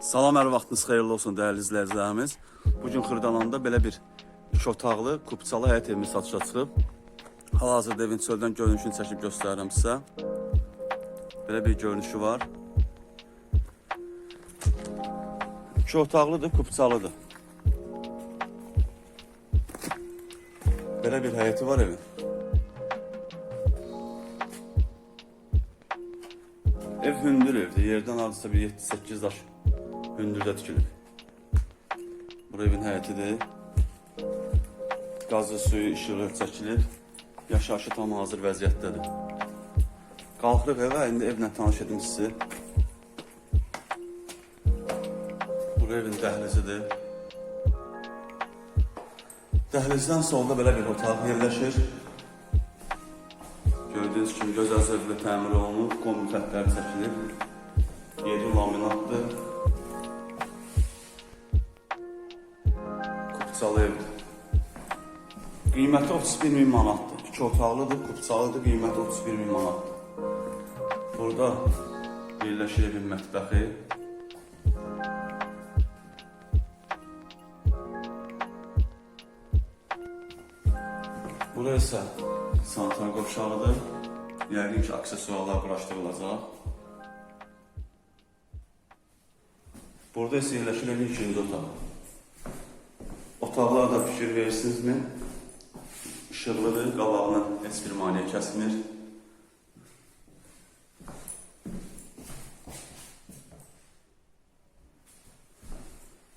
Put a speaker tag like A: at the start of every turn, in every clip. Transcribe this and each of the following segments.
A: Salam, hər vaxtınız xeyirli olsun dəyərli izləyicilərimiz. Bu gün Xırdalanda belə bir iki otaqlı, kupçalı həyət evimiz satışa çıxıb. Hal-hazırda evin çöldən görünüşünü çəkib göstərirəm sizə. Belə bir görünüşü var. İki otaqlıdır, kupçalıdır. Belə bir həyəti var evin. Ev hündür evdir. Yerdən hardasa bir 7-8 daş hündürdə tikilib. Bu evin həyətidir. Qazı, suyu, işığı çəkilib. Yaşayışı tam hazır vəziyyətdədir. Qalxırıq evə, indi evlə tanış edim sizi. Bu evin dəhlizidir. Dəhlizdən solda belə bir otaq yerləşir. Gördüyünüz kimi gözəl zövqlə təmir olunub, kombi xəttləri çəkilib. Kupçalı evdir. Qiyməti 31 min manatdır. İki otaqlıdır, kupçalıdır, qiyməti 31 min manatdır. Burada birləşir evin mətbəxi. Burası isə sanitar qovşağıdır. Yəqin ki, aksesuarlar quraşdırılacaq. Burada isə yerləşir evin ikinci otağı. Otaqlara da fikir verirsinizmi? İşıqlıdır, qabağına heç bir maneə kəsmir.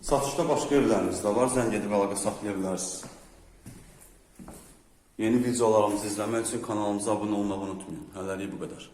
A: Satışda başqa evlərimiz də var, zəng edib əlaqə saxlaya bilərsiniz. Yeni videolarımızı izləmək üçün kanalımıza abunə olmağı unutmayın. Hələlik bu qədər.